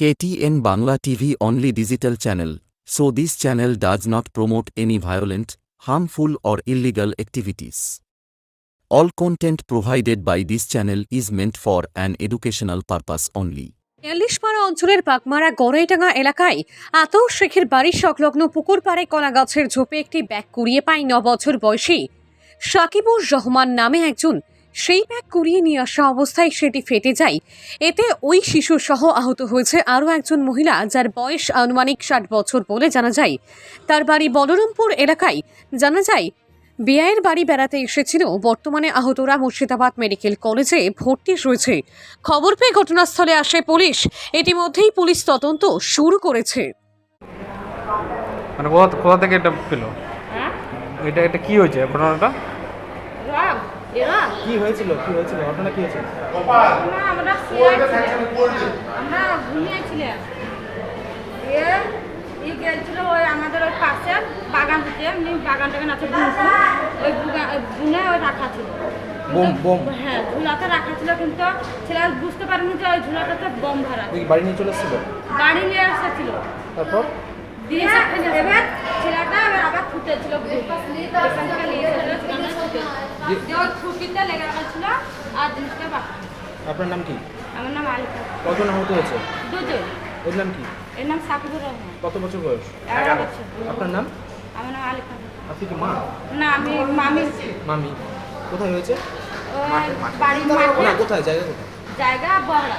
KTN Bangla TV only digital channel, so this channel does not promote any violent, harmful or illegal activities. All content provided by this channel is meant for an educational purpose only. ইয়াল্লিশপাড়া অঞ্চলের পাকমারা গড়াইডাঙ্গা এলাকায় আতৌ শেখের বাড়ির সংলগ্ন পুকুর পাড়ে কলা গাছের ঝোপে একটি ব্যাগ কুড়িয়ে পায় ন বছর বয়সী সাকিবুর রহমান নামে একজন সেই ব্যাগ কুড়িয়ে নিয়ে আসা অবস্থায় সেটি ফেটে যায়। এতে ওই শিশু সহ আহত হয়েছে আরও একজন মহিলা যার বয়স আনুমানিক ষাট বছর বলে জানা যায়। তার বাড়ি বলরামপুর এলাকায়। জানা যায় বিয়ের বাড়ি বেড়াতে এসেছিল। বর্তমানে আহতরা মুর্শিদাবাদ মেডিকেল কলেজে ভর্তি রয়েছে। খবর পেয়ে ঘটনাস্থলে আসে পুলিশ। ইতিমধ্যেই পুলিশ তদন্ত শুরু করেছে। মানে কোথা থেকে এটা পেল? হ্যাঁ? এটা এটা কি হয়েছে ঘটনাটা? এরা? কি হয়েছিল? কি হয়েছিল? ঘটনা কি হয়েছিল? না আমরা আমরা ঘুমিয়েছিলাম। এ ই গেছিল ওই আমাদের ওই পাশে বাগান থেকে এমনি বাগান টাগান আছে ওই বুনে ওই রাখা ছিল। বোম, বোম। হ্যাঁ ঝুলাতে রাখা ছিল কিন্তু ছেলে বুঝতে পারেনি যে ওই ঝুলাটাতে বোম ভরা বাড়ি নিয়ে চলে এসেছিল? গাড়ি নিয়ে এসেছিল। তারপর? দিয়ে ছেলেটা আবার ফুটেছিল এখান থেকে নিয়ে এসেছিল সেখানে ছুটিতে লেগে আর জিনিসটা বাকি। আপনার নাম কি? আমার নাম আলিকা। কজন আহত হয়েছে? দুজন। এর নাম কি? এর নাম সাকিবুর রহমান। কত বছর বয়স? এগারো বছর। আপনার নাম? আমার নাম আলিকা। আপনি কি মা? না আমি মামি। মামি। কোথায় হয়েছে? বাড়ির মাঠে। কোথায়? জায়গা কোথায়? জায়গা বহরা